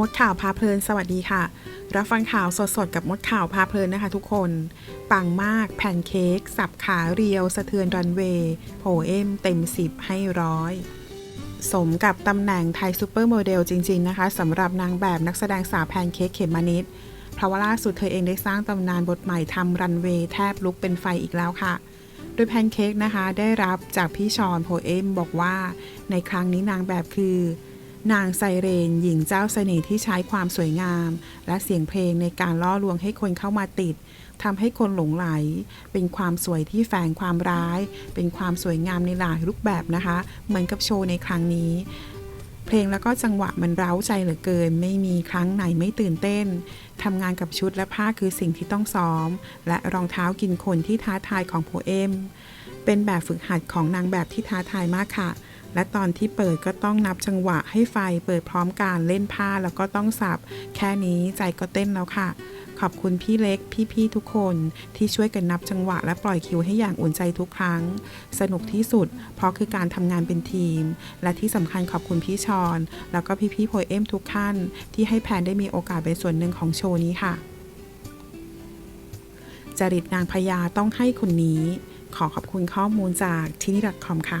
มดข่าวพาเพลิน สวัสดีค่ะ รับฟังข่าวสดๆ กับมดข่าวพาเพลินนะคะทุกคน ปังมากแพนเค้ก สับขาเรียว สะเทือนรันเวย์โผเอ็มเต็มสิบให้ร้อย สมกับตำแหน่งไทยซูเปอร์โมเดลจริง ๆ นะคะสำหรับนางแบบนักแสดงสาวแพนเค้กเขมมานิดเพราะว่าล่าสุดเธอเองได้สร้างตำนานบทใหม่ทำรันเวย์แทบลุกเป็นไฟอีกแล้วค่ะโดยแพนเค้กนะคะได้รับจากพี่ชอนโพเอมบอกว่า ในครั้งนี้นางแบบคือ นางไซเรน หญิงเจ้าเสน่ห์ที่ใช้ความสวยงาม และเสียงเพลงในการล่อลวงให้คนเข้ามาติดทำให้คนหลงไหล เป็นความสวยที่แฝงความร้าย เป็นความสวยงามในหลายรูปแบบนะคะ เหมือนกับโชว์ในครั้งนี้ เพลงแล้วก็จังหวะมันเร้าใจเหลือเกิน ไม่มีครั้งไหนไม่ตื่นเต้นทำงานกับชุดและผ้าคือสิ่งที่ต้องซ้อม และรองเท้ากินคนที่ท้าทายของโพเอม เป็นแบบฝึกหัดของนางแบบที่ท้าทายมากค่ะ และตอนที่เปิดก็ต้องนับจังหวะให้ไฟเปิดพร้อมการเล่นผ้าแล้วก็ต้องสับ แค่นี้ใจก็เต้นแล้วค่ะ ขอบคุณพี่เล็กพี่ๆทุกคนที่ช่วยกันนับจังหวะ และปล่อยคิวให้อย่างอุ่นใจทุกครั้ง สนุกที่สุด เพราะคือการทำงานเป็นทีม และที่สำคัญขอบคุณพี่ชอน แล้วก็พี่ๆโพเอมทุกท่าน ที่ให้แพนได้มีโอกาสเป็นส่วนหนึ่งของโชว์นี้ค่ะ จริตนางพญาต้องให้คนนี้ขอขอบคุณข้อมูลจากที่นี่ .com ค่ะ